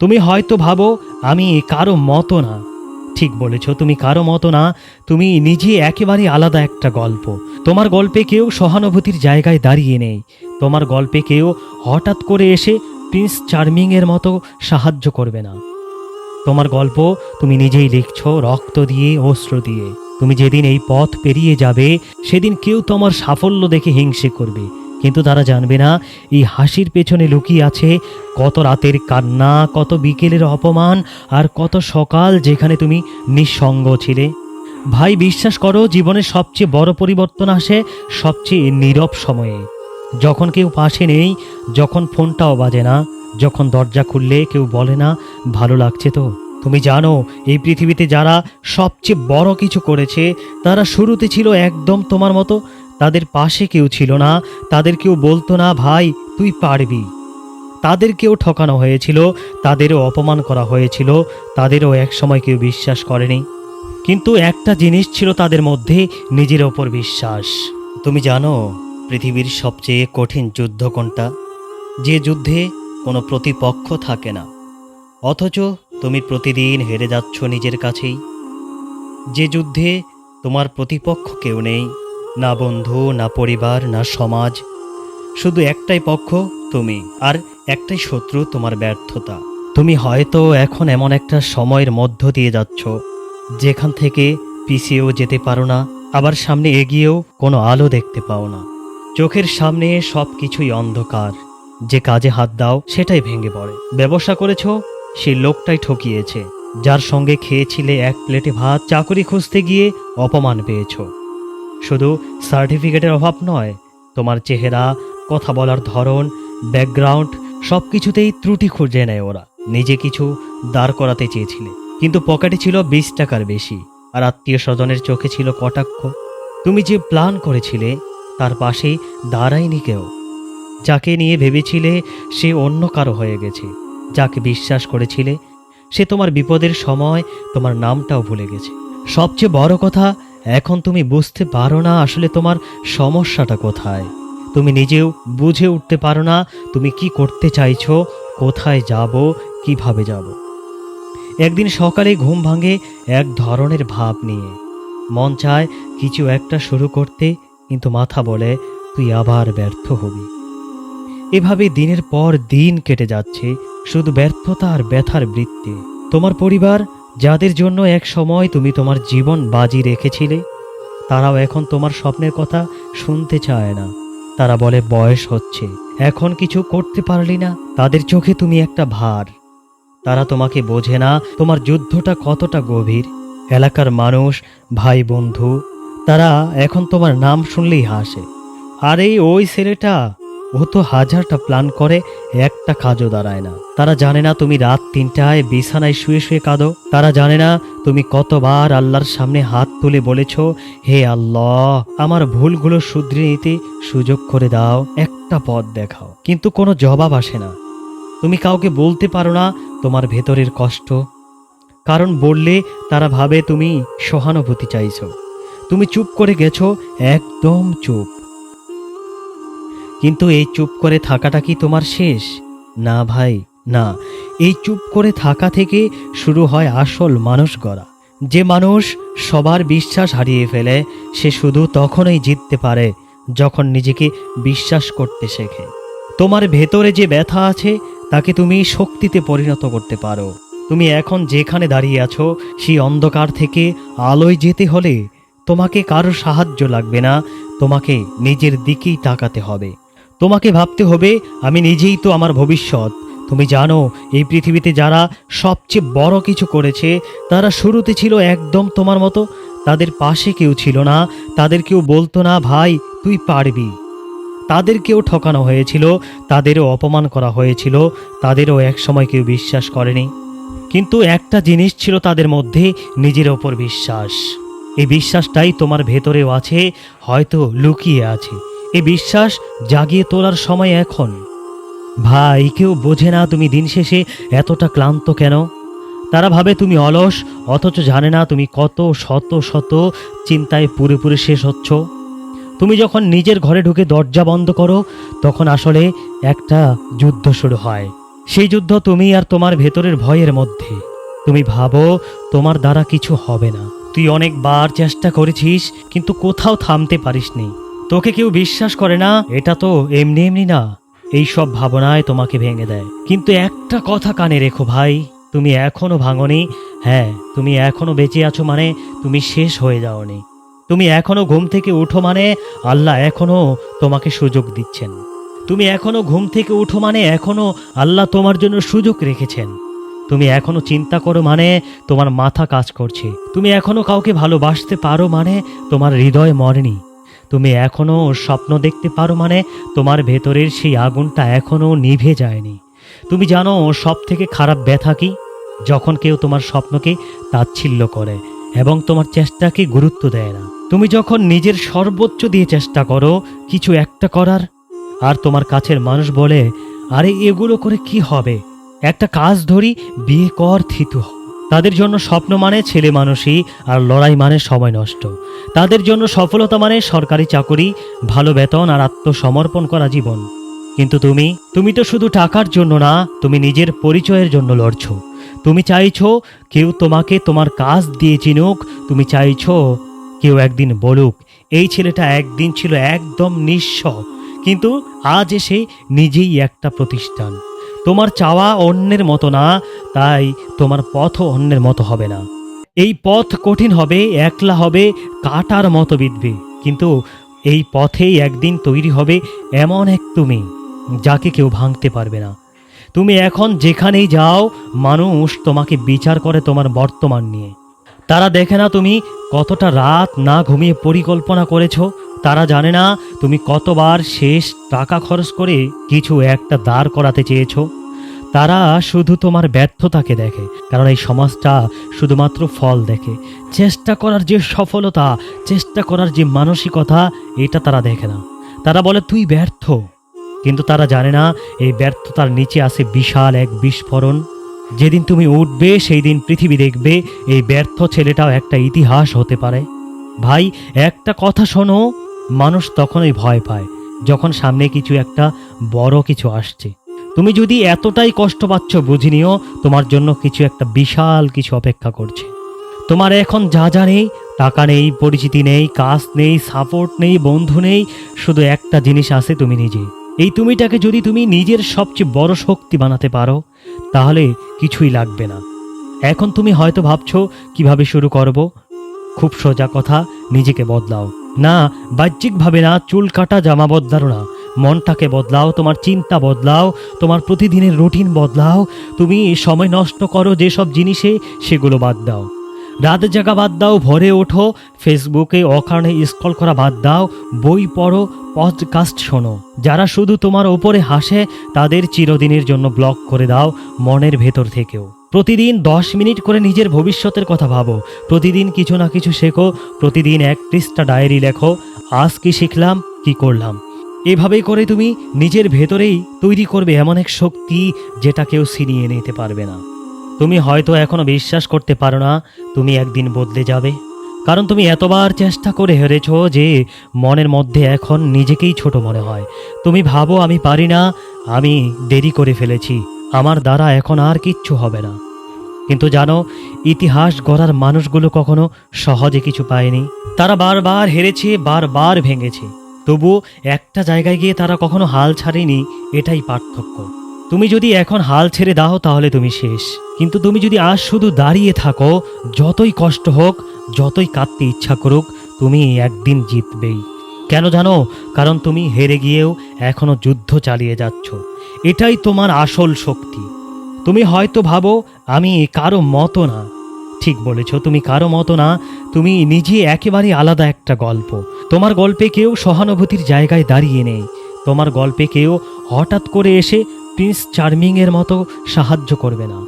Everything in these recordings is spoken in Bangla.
তুমি হয়তো ভাবো, আমি কারও মতো না। ঠিক বলেছ, তুমি কারও মতো না, তুমি নিজে একেবারে আলাদা একটা গল্প। তোমার গল্পে কেউ সহানুভূতির জায়গায় দাঁড়িয়ে নেই। তোমার গল্পে কেউ হঠাৎ করে এসে প্রিন্স চার্মিংয়ের মতো সাহায্য করবে না। তোমার গল্প তুমি নিজেই লিখছো, রক্ত দিয়ে, অস্ত্র দিয়ে। তুমি যেদিন এই পথ পেরিয়ে যাবে, সেদিন কেউ তোমার সাফল্য দেখে হিংসে করবে। কিন্তু তারা জানবে না, এই হাসির পেছনে লুকিয়ে আছে কত রাতের কান্না, কত বিকেলের অপমান আর কত সকাল যেখানে তুমি নিঃসঙ্গ ছিলে। ভাই, বিশ্বাস করো, জীবনের সবচেয়ে বড় পরিবর্তন আসে সবচেয়ে নীরব সময়ে। যখন কেউ পাশে নেই, যখন ফোনটাও বাজে না, যখন দরজা খুললে কেউ বলে না, ভালো লাগছে তো? তুমি জানো, এই পৃথিবীতে যারা সবচেয়ে বড় কিছু করেছে, তারা শুরুতে ছিল একদম তোমার মতো তাদের পাশে কেউ ছিল না, তাদের কেউ বলতো না, ভাই, তুই পারবি। তাদেরকেও ঠকানো হয়েছিল, তাদেরও অপমান করা হয়েছিল, তাদেরও একসময় কেউ বিশ্বাস করেনি। কিন্তু একটা জিনিস ছিল তাদের মধ্যে, নিজের ওপর বিশ্বাস। তুমি জানো, পৃথিবীর সবচেয়ে কঠিন যুদ্ধ কোনটা? যে যুদ্ধে কোনো প্রতিপক্ষ থাকে না। অথচ তুমি প্রতিদিন হেরে যাচ্ছ নিজের কাছেই। যে যুদ্ধে তোমার প্রতিপক্ষ কেউ নেই না বন্ধু, না পরিবার, না সমাজ। শুধু একটাই পক্ষ, তুমি, আর একটাই শত্রু, তোমার ব্যর্থতা। তুমি হয়তো এখন এমন একটা সময়ের মধ্য দিয়ে যাচ্ছ, যেখান থেকে পিছিয়েও যেতে পারো না, আবার সামনে এগিয়েও কোনো আলো দেখতে পাও না। চোখের সামনে সব কিছুই অন্ধকার, যে কাজে হাত দাও, সেটাই ভেঙে পড়ে। ব্যবসা করেছ সেই লোকটাই ঠকিয়েছে, যার সঙ্গে খেয়েছিলে এক প্লেটে ভাত, চাকরি খুঁজতে গিয়ে অপমান পেয়েছ। শুধু সার্টিফিকেটের অভাব নয়, তোমার চেহারা, কথা বলার ধরন ব্যাকগ্রাউন্ড সব কিছুতেই ত্রুটি খুঁজে নেয় ওরা। নিজে কিছু দাঁড় করাতে চেয়েছিলে, কিন্তু পকেটে ছিল বিশ টাকার বেশি, আর আত্মীয় স্বজনের চোখে ছিল কটাক্ষ। তুমি যে প্ল্যান করেছিলে, তার পাশেই দাঁড়ায়নি কেউ। যাকে নিয়ে ভেবেছিলে, সে অন্য কারও হয়ে গেছে। যাকে বিশ্বাস করেছিলে, সে তোমার বিপদের সময় তোমার নামটাও ভুলে গেছে। সবচেয়ে বড় কথা এখন তুমি বুঝতে পারো না আসলে তোমার সমস্যাটা কোথায়। তুমি নিজেও বুঝে উঠতে পারো না তুমি কি করতে চাইছো, কোথায় যাব, কীভাবে যাব। একদিন সকালে ঘুম ভাঙে এক ধরনের ভাব নিয়ে। মন চায় কিছু একটা শুরু করতে, কিন্তু মাথা বলে, তুই আবার ব্যর্থ হবি। এভাবে দিনের পর দিন কেটে যাচ্ছে, শুধু ব্যর্থতা আর ব্যথার বৃত্তে। তোমার পরিবার যাদের জন্য এক সময় তুমি তোমার জীবন বাজি রেখেছিলে, তারাও এখন তোমার স্বপ্নের কথা শুনতে চায় না। তারা বলে, বয়স হচ্ছে। এখন কিছু করতে পারলি না। তাদের চোখে তুমি একটা ভার। তারা তোমাকে বোঝে না, তোমার যুদ্ধটা কতটা গভীর। এলাকার মানুষ, ভাই, বন্ধু, তারা এখন তোমার নাম শুনলেই হাসে। আর, ওই ছেলেটা ও তো হাজারটা প্ল্যান করে, একটা কাজও দাঁড়ায় না। তারা জানে না তুমি রাত তিনটায় বিছানায় শুয়ে শুয়ে কাঁদো। তারা জানে না তুমি কতবার আল্লাহর সামনে হাত তুলে বলেছ, হে আল্লাহ, আমার ভুলগুলো শুধরে নিতে সুযোগ করে দাও, একটা পথ দেখাও। কিন্তু কোনো জবাব আসে না। তুমি কাউকে বলতে পারো না তোমার ভেতরের কষ্ট। কারণ বললে তারা ভাবে তুমি সহানুভূতি চাইছো। তুমি চুপ করে গেছো, একদম চুপ। কিন্তু এই চুপ করে থাকাটা কি তোমার শেষ? না ভাই, না। এই চুপ করে থাকা থেকে শুরু হয় আসল মানুষ গড়া। যে মানুষ সবার বিশ্বাস হারিয়ে ফেলে, সে শুধু তখনই জিততে পারে যখন নিজেকে বিশ্বাস করতে শেখে। তোমার ভেতরে যে ব্যথা আছে, তাকে তুমি শক্তিতে পরিণত করতে পারো। তুমি এখন যেখানে দাঁড়িয়ে আছো, সেই অন্ধকার থেকে আলোয় যেতে হলে তোমাকে কারও সাহায্য লাগবে না, তোমাকে নিজের দিকেই তাকাতে হবে। তোমাকে ভাবতে হবে, আমি নিজেই তো আমার ভবিষ্যৎ। তুমি জানো, এই পৃথিবীতে যারা সবচেয়ে বড় কিছু করেছে, তারা শুরুতে ছিল একদম তোমার মতো। তাদের পাশে কেউ ছিল না, তাদের কেউ বলতো না, ভাই, তুই পারবি। তাদেরকেও ঠকানো হয়েছিল, তাদেরও অপমান করা হয়েছিল, তাদেরও একসময় কেউ বিশ্বাস করেনি। কিন্তু একটা জিনিস ছিল তাদের মধ্যে, নিজের ওপর বিশ্বাস। এই বিশ্বাসটাই তোমার ভেতরেও আছে, হয়তো লুকিয়ে আছে। এই বিশ্বাস জাগিয়ে তোলার সময় এখন। ভাই, কেউ বোঝে না তুমি দিন শেষে এতটা ক্লান্ত কেন? তারা ভাবে তুমি অলস, অথচ জানে না তুমি কত শত শত চিন্তায় পুরে পুরে শেষ হচ্ছ। তুমি যখন নিজের ঘরে ঢুকে দরজা বন্ধ করো, তখন আসলে একটা যুদ্ধ শুরু হয়। সেই যুদ্ধ তুমি আর তোমার ভেতরের ভয়ের মধ্যে। তুমি ভাবো, তোমার দ্বারা কিছু হবে না। তুই অনেকবার চেষ্টা করেছিস, কিন্তু কোথাও থামতে পারিসনি। তোকে কেউ বিশ্বাস করে না? এটা তো এমনি এমনি না। এই সব ভাবনায় তোমাকে ভেঙে দেয়। কিন্তু একটা কথা কানে রেখো ভাই, তুমি এখনও ভাঙনি। হ্যাঁ তুমি এখনও বেঁচে আছো মানে তুমি শেষ হয়ে যাওনি। তুমি এখনও ঘুম থেকে উঠো মানে আল্লাহ এখনও তোমাকে সুযোগ দিচ্ছেন। তুমি এখনও ঘুম থেকে উঠো মানে এখনও আল্লাহ তোমার জন্য সুযোগ রেখেছেন। তুমি এখনও চিন্তা করো মানে তোমার মাথা কাজ করছে। তুমি এখনও কাউকে ভালোবাসতে পারো মানে তোমার হৃদয় মরেনি। তুমি এখনও স্বপ্ন দেখতে পারো মানে তোমার ভেতরের সেই আগুনটা এখনও নিভে যায়নি। তুমি জানো সব থেকে খারাপ ব্যথা কি? যখন কেউ তোমার স্বপ্নকে তাচ্ছিল্য করে এবং তোমার চেষ্টাকে গুরুত্ব দেয় না। তুমি যখন নিজের সর্বোচ্চ দিয়ে চেষ্টা করো, কিছু একটা করার। আর তোমার কাছের মানুষ বলে, আরে এগুলো করে কি হবে? একটা কাজ ধরি, বিয়ে কর, থিতু হ। তাদের জন্য স্বপ্ন মানে ছেলে মানুষই আর লড়াই মানে সময় নষ্ট। তাদের জন্য সফলতা মানে সরকারি চাকরি, ভালো বেতন আর আত্মসমর্পণ করা জীবন। কিন্তু তুমি তুমি তো শুধু টাকার জন্য না, তুমি নিজের পরিচয়ের জন্য লড়ছ। তুমি চাইছো কেউ তোমাকে তোমার কাজ দিয়ে চিনুক, তুমি চাইছো কেউ একদিন বলুক, এই ছেলেটা একদিন ছিল একদম নিঃস্ব। কিন্তু আজ এসে নিজেই একটা প্রতিষ্ঠান। তোমার চাওয়া অন্যের মতো না, তাই তোমার পথও অন্যের মতো হবে না। এই পথ কঠিন হবে, একলা হবে, কাটার মতো বিধবে। কিন্তু এই পথেই একদিন তৈরি হবে এমন এক তুমি, যাকে কেউ ভাঙতে পারবে না। তুমি এখন যেখানেই যাও, মানুষ তোমাকে বিচার করে তোমার বর্তমান নিয়ে। তারা দেখে না তুমি কতটা রাত না ঘুমিয়ে পরিকল্পনা করেছ তারা জানে না তুমি কতবার শেষ টাকা খরচ করে কিছু একটা দাঁড় করাতে চেয়েছো। তারা শুধু তোমার ব্যর্থতাকে দেখে, কারণ এই সমাজটা শুধুমাত্র ফল দেখে। চেষ্টা করার যে সফলতা, চেষ্টা করার যে মানসিকতা, এটা তারা দেখে না। তারা বলে, তুই ব্যর্থ। কিন্তু তারা জানে না, এই ব্যর্থতার নিচে আছে বিশাল এক বিস্ফোরণ। যেদিন তুমি উঠবে সেই দিন পৃথিবী দেখবে, এই ব্যর্থ ছেলেটাও একটা ইতিহাস হতে পারে। ভাই, একটা কথা শোনো মানুষ তখনই ভয় পায়, যখন সামনে কিছু একটা বড় কিছু আসছে। তুমি যদি এতটাই কষ্ট পাচ্ছ বুঝে নিও, তোমার জন্য কিছু একটা বিশাল কিছু অপেক্ষা করছে। তোমার এখন যা যা নেই, টাকা নেই, পরিচিতি নেই, কাজ নেই সাপোর্ট নেই, বন্ধু নেই, শুধু একটা জিনিস আছে তুমি নিজে। এই তুমিটাকে যদি তুমি নিজের সবচেয়ে বড় শক্তি বানাতে পারো, তাহলে কিছুই লাগবে না। এখন তুমি হয়তো ভাবছ, কীভাবে শুরু করব? খুব সোজা কথা, নিজেকে বদলাও। না, বাহ্যিকভাবে না, চুল কাটা জামা বদলাও না। মনটাকে বদলাও, তোমার চিন্তা বদলাও, তোমার প্রতিদিনের রুটিন বদলাও। তুমি সময় নষ্ট করো যেসব জিনিসে, সেগুলো বাদ দাও। রাত জাগা বাদ দাও, ভরে ওঠো, ফেসবুকে অকারণে স্ক্রল করা বাদ দাও, বই পড়ো পডকাস্ট শোনো। যারা শুধু তোমার ওপরে হাসে, তাদের চিরদিনের জন্য ব্লক করে দাও মনের ভেতর থেকেও। প্রতিদিন দশ মিনিট করে নিজের ভবিষ্যতের কথা ভাবো। প্রতিদিন কিছু না কিছু শেখো, প্রতিদিন এক পৃষ্ঠা ডায়েরি লেখো, আজ কি শিখলাম, কি করলাম। এভাবেই করে তুমি নিজের ভেতরেই তৈরি করবে এমন এক শক্তি যেটা কেউ ছিনিয়ে নিতে পারবে না। তুমি হয়তো এখনও বিশ্বাস করতে পারো না, তুমি একদিন বদলে যাবে। কারণ তুমি এতবার চেষ্টা করে হেরেছ যে মনের মধ্যে এখন নিজেকেই ছোট মনে হয়। তুমি ভাবো, আমি পারি না, আমি দেরি করে ফেলেছি। আমার দ্বারা এখন আর কিচ্ছু হবে না। কিন্তু জানো, ইতিহাস গড়ার মানুষগুলো কখনো সহজে কিছু পায়নি। তারা বারবার হেরেছে, বারবার ভেঙেছে। তবু একটা জায়গায় গিয়ে তারা কখনো হাল ছাড়েনি, এটাই পার্থক্য। তুমি যদি এখন হাল ছেড়ে দাও, তাহলে তুমি শেষ। কিন্তু তুমি যদি আজ শুধু দাঁড়িয়ে থাকো, যতই কষ্ট হোক, যতই কাঁদতে ইচ্ছা করুক, তুমি একদিন জিতবেই। কেন জানো? কারণ তুমি হেরে গিয়েও এখনও যুদ্ধ চালিয়ে যাচ্ছ। এটাই তোমার আসল শক্তি। তুমি হয়তো ভাবো, আমি কারও মতো না। ঠিক বলেছ, তুমি কারও মতো না, তুমি নিজে একেবারে আলাদা একটা গল্প। তোমার গল্পে কেউ সহানুভূতির জায়গায় দাঁড়িয়ে নেই। তোমার গল্পে কেউ হঠাৎ করে এসে প্রিন্স চার্মিংয়ের মতো সাহায্য করবে না।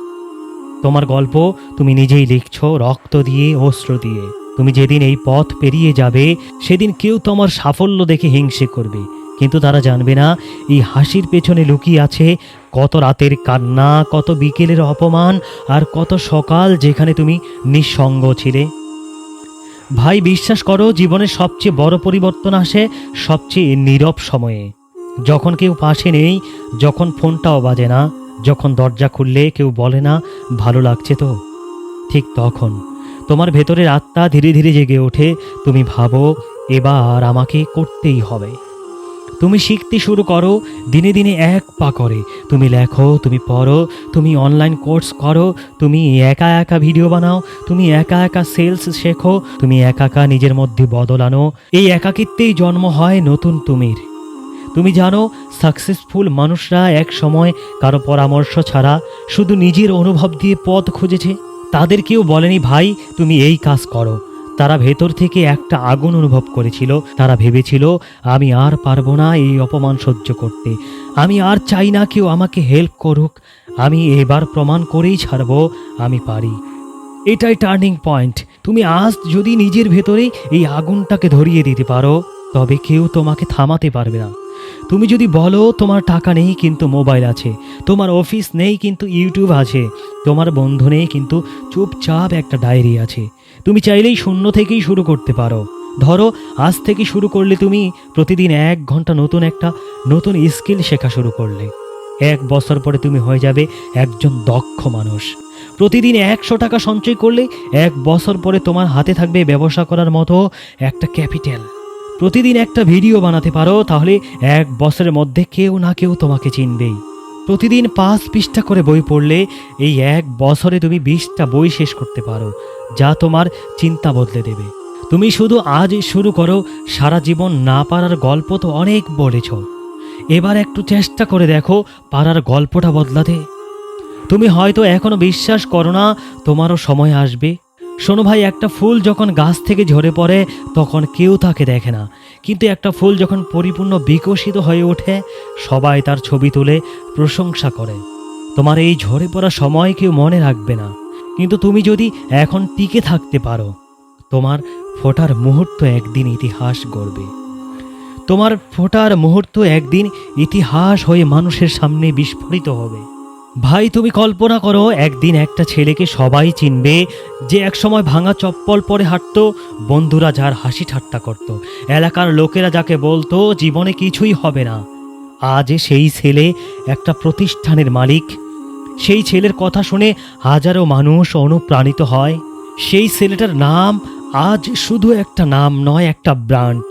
তোমার গল্প তুমি নিজেই লিখছো, রক্ত দিয়ে, অস্ত্র দিয়ে। তুমি যেদিন এই পথ পেরিয়ে যাবে, সেদিন কেউ তোমার সাফল্য দেখে হিংসে করবে। কিন্তু তারা জানবে না, এই হাসির পেছনে লুকিয়ে আছে কত রাতের কান্না, কত বিকেলের অপমান আর কত সকাল যেখানে তুমি নিঃসঙ্গ ছিলে। ভাই, বিশ্বাস করো, জীবনের সবচেয়ে বড় পরিবর্তন আসে সবচেয়ে নীরব সময়ে। যখন কেউ পাশে নেই, যখন ফোনটাও বাজে না, যখন দরজা খুললে কেউ বলে না, ভালো লাগছে তো? ঠিক তখন তোমার ভেতরের আত্মা ধীরে ধীরে জেগে ওঠে, তুমি ভাবো, এবার আমাকে করতেই হবে। তুমি শিখতে শুরু করো, দিনে দিনে এক পা করে। তুমি লেখো, তুমি পড়ো, তুমি অনলাইন কোর্স করো, তুমি একা একা ভিডিও বানাও, তুমি একা একা সেলস শেখো, তুমি একা একা নিজের মধ্যে বদল আনো। এই একাকিত্বেই জন্ম হয় নতুন তুমির। তুমি জানো সাকসেসফুল মানুষরা এক সময় কারও পরামর্শ ছাড়া শুধু নিজের অনুভব দিয়ে পথ খুঁজেছে। তাদের কেউ বলেনি, ভাই, তুমি এই কাজ করো। তারা ভেতর থেকে একটা আগুন অনুভব করেছিল। তারা ভেবেছিল, আমি আর পারব না এই অপমান সহ্য করতে। আমি আর চাই না কেউ আমাকে হেল্প করুক। আমি এবার প্রমাণ করেই ছাড়বো, আমি পারি। এটাই টার্নিং পয়েন্ট তুমি আজ যদি নিজের ভেতরে এই আগুনটাকে ধরিয়ে দিতে পারো, তবে কেউ তোমাকে থামাতে পারবে না। তুমি যদি বলো, তোমার টাকা নেই কিন্তু মোবাইল আছে, তোমার অফিস নেই কিন্তু ইউটিউব আছে, তোমার বন্ধু নেই কিন্তু চুপচাপ একটা ডায়েরি আছে। তুমি চাইলেই শূন্য থেকেই শুরু করতে পারো। ধরো, আজ থেকে শুরু করলে তুমি প্রতিদিন এক ঘণ্টা নতুন একটা নতুন স্কিল শেখা শুরু করলে। এক বছর পরে তুমি হয়ে যাবে একজন দক্ষ মানুষ। প্রতিদিন একশো টাকা সঞ্চয় করলে এক বছর পরে তোমার হাতে থাকবে ব্যবসা করার মতো একটা ক্যাপিটাল। প্রতিদিন একটা ভিডিও বানাতে পারো, তাহলে এক বছরের মধ্যে কেউ না কেউ তোমাকে চিনবেই। প্রতিদিন পাঁচ পৃষ্ঠা করে বই পড়লে এই এক বছরে তুমি বিশটা বই শেষ করতে পারো, যা তোমার চিন্তা বদলে দেবে। তুমি শুধু আজ শুরু করো, সারা জীবন না পারার গল্প তো অনেক বলেছ। এবার একটু চেষ্টা করে দেখো পারার গল্পটা বদলাতে। তুমি হয়তো এখনও বিশ্বাস করো না, তোমারও সময় আসবে। শোনো ভাই, একটা ফুল যখন গাছ থেকে ঝরে পড়ে, তখন কেউ তাকে দেখে না। কিন্তু একটা ফুল যখন পরিপূর্ণ বিকশিত হয়ে ওঠে, সবাই তার ছবি তুলে প্রশংসা করে। তোমার এই ঝরে পড়া সময় কেউ মনে রাখবে না। কিন্তু তুমি যদি এখন টিকে থাকতে পারো, তোমার ফোটার মুহূর্ত একদিন ইতিহাস গড়বে। তোমার ফোটার মুহূর্ত একদিন ইতিহাস হয়ে মানুষের সামনে বিস্ফোরিত হবে। ভাই, তুমি কল্পনা করো, একদিন একটা ছেলেকে সবাই চিনবে যে একসময় ভাঙা চপ্পল পরে হাঁটত, বন্ধুরা যার হাসি ঠাট্টা করত, এলাকার লোকেরা যাকে বলতো, জীবনে কিছুই হবে না। আজ সেই ছেলে একটা প্রতিষ্ঠানের মালিক। সেই ছেলের কথা শুনে হাজারো মানুষ অনুপ্রাণিত হয়। সেই ছেলেটার নাম আজ শুধু একটা নাম নয়, একটা ব্র্যান্ড।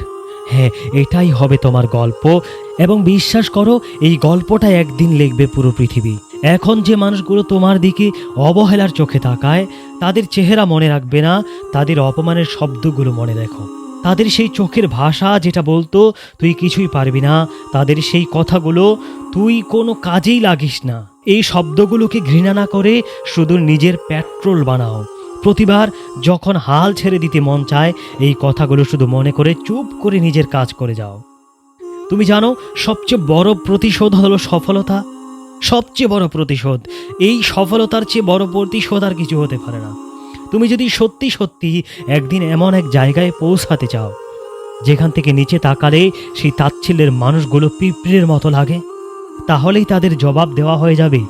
হ্যাঁ এটাই হবে তোমার গল্প। এবং বিশ্বাস করো, এই গল্পটা একদিন লিখবে পুরো পৃথিবী। এখন যে মানুষগুলো তোমার দিকে অবহেলার চোখে তাকায়, তাদের চেহারা মনে রাখবে না, তাদের অপমানের শব্দগুলো মনে রেখো। তাদের সেই চোখের ভাষা যেটা বলতো, তুই কিছুই পারবি না। তাদের সেই কথাগুলো, তুই কোনো কাজেই লাগিস না। এই শব্দগুলোকে ঘৃণা না করে শুধু নিজের পেট্রোল বানাও। প্রতিবার যখন হাল ছেড়ে দিতে মন চায়, এই কথাগুলো শুধু মনে করে চুপ করে নিজের কাজ করে যাও। তুমি জানো, সবচেয়ে বড় প্রতিশোধ হলো সফলতা? সবচেয়ে বড় প্রতিশোধ। এই সফলতার চেয়ে বড় প্রতিশোধ আর কিছু হতে পারে না। তুমি যদি সত্যি সত্যি একদিন এমন এক জায়গায় পৌঁছাতে চাও, যেখান থেকে নিচে তাকালে সেই তাচ্ছিল্যের মানুষগুলো পিঁপড়ের মতো লাগে, তাহলেই তাদের জবাব দেওয়া হয়ে যাবে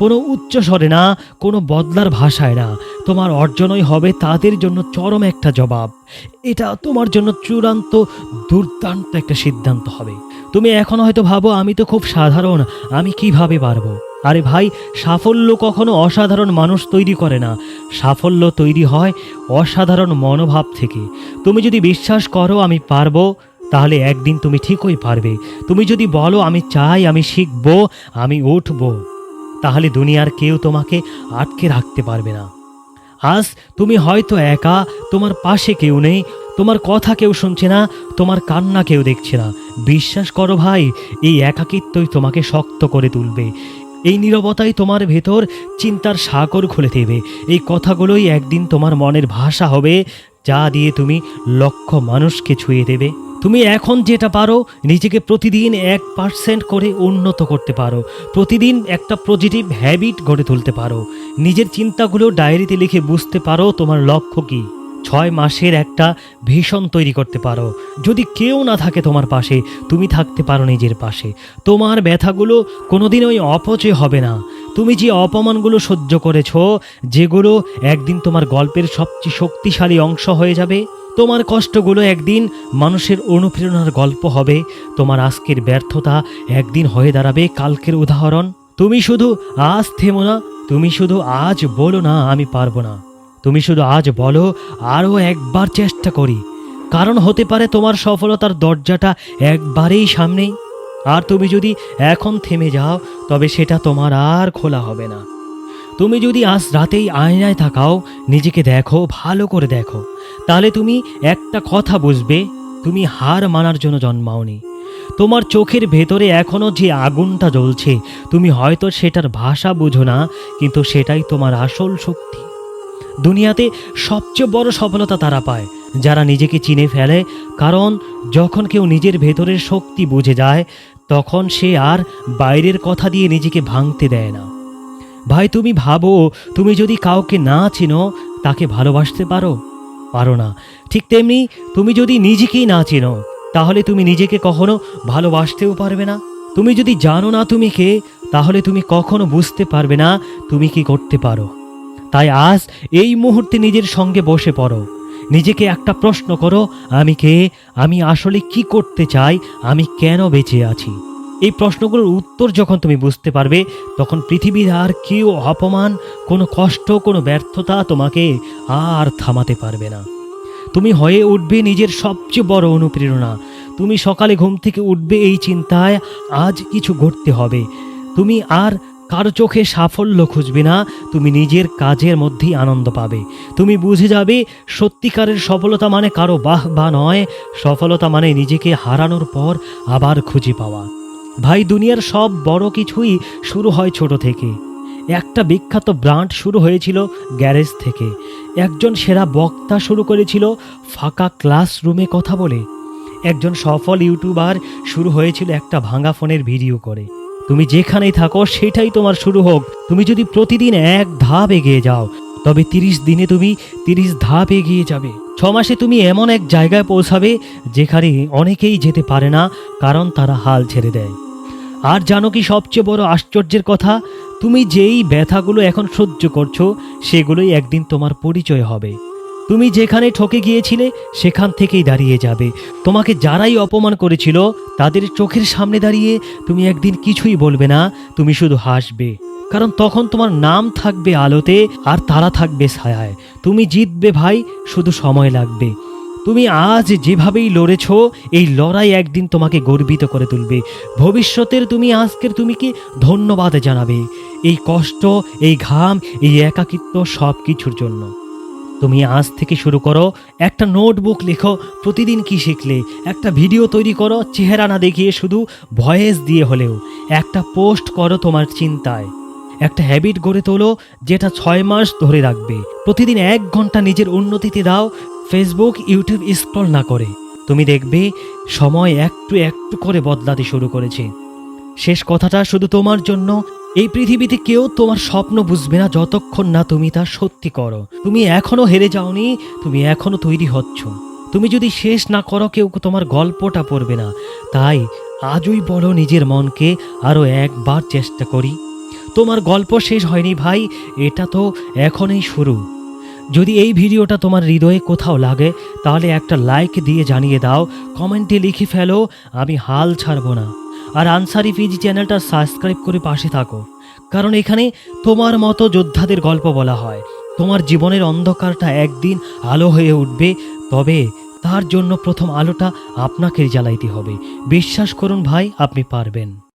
কোনো উচ্চ স্বরে না, কোনো বদলার ভাষায় না। তোমার অর্জনই হবে তাদের জন্য চরম একটা জবাব। এটা তোমার জন্য চূড়ান্ত, দুর্দান্ত একটা সিদ্ধান্ত হবে। তুমি এখন হয়তো ভাবো, আমি তো খুব সাধারণ, আমি কীভাবে পারব? আরে ভাই, সাফল্য কখনো অসাধারণ মানুষ তৈরি করে না। সাফল্য তৈরি হয় অসাধারণ মনোভাব থেকে। তুমি যদি বিশ্বাস করো, আমি পারব, তাহলে একদিন তুমি ঠিকই পারবে। তুমি যদি বলো, আমি চাই, আমি শিখব, আমি উঠবো। তাহলে দুনিয়ার কেউ তোমাকে আটকে রাখতে পারবে না। আজ তুমি হয়তো একা, তোমার পাশে কেউ নেই, তোমার কথা কেউ শুনছে না, তোমার কান্না কেউ দেখছে না। বিশ্বাস করো ভাই, এই একাকিত্বই তোমাকে শক্ত করে তুলবে। এই নীরবতাই তোমার ভেতর চিন্তার সাগর খুলে দেবে। এই কথাগুলোই একদিন তোমার মনের ভাষা হবে, যা দিয়ে তুমি লক্ষ মানুষকে ছুঁয়ে দেবে। তুমি এখন যেটা পারো, নিজেকে প্রতিদিন এক পার্সেন্ট করে উন্নত করতে পারো। প্রতিদিন একটা পজিটিভ হ্যাবিট গড়ে তুলতে পারো। নিজের চিন্তাগুলো ডায়েরিতে লিখে বুঝতে পারো তোমার লক্ষ্য কী। ছয় মাসের একটা ভীষণ তৈরি করতে পারো। যদি কেউ না থাকে তোমার পাশে, তুমি থাকতে পারো নিজের পাশে। তোমার ব্যথাগুলো কোনোদিন ওই অপচয় হবে না। তুমি যে অপমানগুলো সহ্য করেছ, যেগুলো একদিন তোমার গল্পের সবচেয়ে শক্তিশালী অংশ হয়ে যাবে তোমার কষ্টগুলো একদিন মানুষের অনুপ্রেরণার গল্প হবে। তোমার আজকের ব্যর্থতা একদিন হয়ে দাঁড়াবে কালকের উদাহরণ। তুমি শুধু আজ থেমো না, তুমি শুধু আজ বলো না, আমি পারব না। তুমি শুধু আজ বলো, আরও একবার চেষ্টা করি। কারণ হতে পারে তোমার সফলতার দরজাটা একবারেই সামনেই আর তুমি যদি এখন থেমে যাও, তবে সেটা তোমার আর খোলা হবে না। তুমি যদি আজ রাতেই আয়নায় থাকাও নিজেকে দেখো, ভালো করে দেখো। তাহলে তুমি একটা কথা বুঝবে, তুমি হার মানার জন্য জন্মাওনি। তোমার চোখের ভেতরে এখনও যে আগুনটা জ্বলছে, তুমি হয়তো সেটার ভাষা বুঝো না, কিন্তু সেটাই তোমার আসল শক্তি। দুনিয়াতে সবচেয়ে বড় সফলতা তারা পায়, যারা নিজেকে চিনে ফেলে, কারণ যখন কেউ নিজের ভেতরের শক্তি বুঝে যায়, তখন সে আর বাইরের কথা দিয়ে নিজেকে ভাঙতে দেয় না। ভাই, তুমি ভাবো, তুমি যদি কাউকে না চিনো, তাকে ভালোবাসতে পারো? পারো না। ঠিক তেমনি তুমি যদি নিজেকেই না চেনো, তাহলে তুমি নিজেকে কখনো ভালোবাসতেও পারবে না। তুমি যদি জানো না তুমি কে, তাহলে তুমি কখনো বুঝতে পারবে না তুমি কি করতে পারো। তাই আজ এই মুহূর্তে নিজের সঙ্গে বসে পড়ো। নিজেকে একটা প্রশ্ন করো, আমি কে? আমি আসলে কি করতে চাই? আমি কেন বেঁচে আছি? এই প্রশ্নগুলোর উত্তর যখন তুমি বুঝতে পারবে, তখন পৃথিবীর আর কেউ অপমান, কোনো কষ্ট, কোনো ব্যর্থতা তোমাকে আর থামাতে পারবে না। তুমি হয়ে উঠবে নিজের সবচেয়ে বড় অনুপ্রেরণা। তুমি সকালে ঘুম থেকে উঠবে এই চিন্তায় আজ কিছু ঘটতে হবে। তুমি আর কারও চোখে সাফল্য খুঁজবে না, তুমি নিজের কাজের মধ্যেই আনন্দ পাবে। তুমি বুঝে যাবে, সত্যিকারের সফলতা মানে কারও বাহ বা নয়, সফলতা মানে নিজেকে হারানোর পর আবার খুঁজে পাওয়া। ভাই, দুনিয়ার সব বড় কিছুই শুরু হয় ছোট থেকে। একটা বিখ্যাত ব্র্যান্ড শুরু হয়েছিল গ্যারেজ থেকে। একজন সেরা বক্তা শুরু করেছিল ফাঁকা ক্লাসরুমে কথা বলে। একজন সফল ইউটিউবার শুরু হয়েছিল একটা ভাঙা ফোনের ভিডিও করে। তুমি যেখানেই থাকো, সেটাই তোমার শুরু হোক। তুমি যদি প্রতিদিন এক ধাপ এগিয়ে যাও তবে তিরিশ দিনে তুমি তিরিশ ধাপ এগিয়ে যাবে। ছ মাসে তুমি এমন এক জায়গায় পৌঁছাবে যেখানে অনেকেই যেতে পারে না, কারণ তারা হাল ছেড়ে দেয়। আর জানো কি সবচেয়ে বড় আশ্চর্যের কথা? তুমি যেই ব্যথাগুলো এখন সহ্য করছ, সেগুলোই একদিন তোমার পরিচয় হবে। তুমি যেখানে ঠকে গিয়েছিলে, সেখান থেকেই দাঁড়িয়ে যাবে। তোমাকে যারাই অপমান করেছিল, তাদের চোখের সামনে দাঁড়িয়ে তুমি একদিন কিছুই বলবে না, তুমি শুধু হাসবে। কারণ তখন তোমার নাম থাকবে আলোতে আর তারা থাকবে ছায়ায়। তুমি জিতবে ভাই, শুধু সময় লাগবে। তুমি আজ যেভাবেই লড়েছ, এই লড়াই একদিন তোমাকে গর্বিত করে তুলবে। ভবিষ্যতের তুমি আজকের তুমি কি ধন্যবাদ জানাবে। এই কষ্ট, এই ঘাম, এই একাকিত্ব সব কিছুর জন্য। তুমি আজ থেকে শুরু করো, একটা নোটবুক লেখো, প্রতিদিন কি শিখলে? একটা ভিডিও তৈরি করো, চেহারা না দেখিয়ে শুধু ভয়েস দিয়ে হলেও। একটা পোস্ট করো তোমার চিন্তায়। একটা হ্যাবিট গড়ে তোলো যেটা ছয় মাস ধরে রাখবে। প্রতিদিন এক ঘণ্টা নিজের উন্নতিতে দাও ফেসবুক ইউটিউব স্ক্রল না করে। তুমি দেখবে সময় একটু একটু করে বদলাতে শুরু করেছে। শেষ কথাটা শুধু তোমার জন্য। এই পৃথিবীতে কেউ তোমার স্বপ্ন বুঝবে না যতক্ষণ না তুমি তা সত্যি করো। তুমি এখনও হেরে যাওনি, তুমি এখনও তৈরি হচ্ছ। তুমি যদি শেষ না করো, কেউ তোমার গল্পটা পড়বে না। তাই আজই বলো নিজের মনকে আরও একবার চেষ্টা করি। তোমার গল্প শেষ হয়নি ভাই, এটা তো এখনই শুরু। যদি এই ভিডিওটা তোমার হৃদয়ে কোথাও লাগে, তাহলে একটা লাইক দিয়ে জানিয়ে দাও, কমেন্টে লিখে ফেলো, আমি হাল ছাড়বো না। আর আনসারি পিজি চ্যানেলটা সাবস্ক্রাইব করে পাশে থাকো, কারণ এখানে তোমার মতো যোদ্ধাদের গল্প বলা হয়। তোমার জীবনের অন্ধকারটা একদিন আলো হয়ে উঠবে, তবে তার জন্য প্রথম আলোটা আপনাকে জ্বালাইতে হবে। বিশ্বাস করুন ভাই, আপনি পারবেন।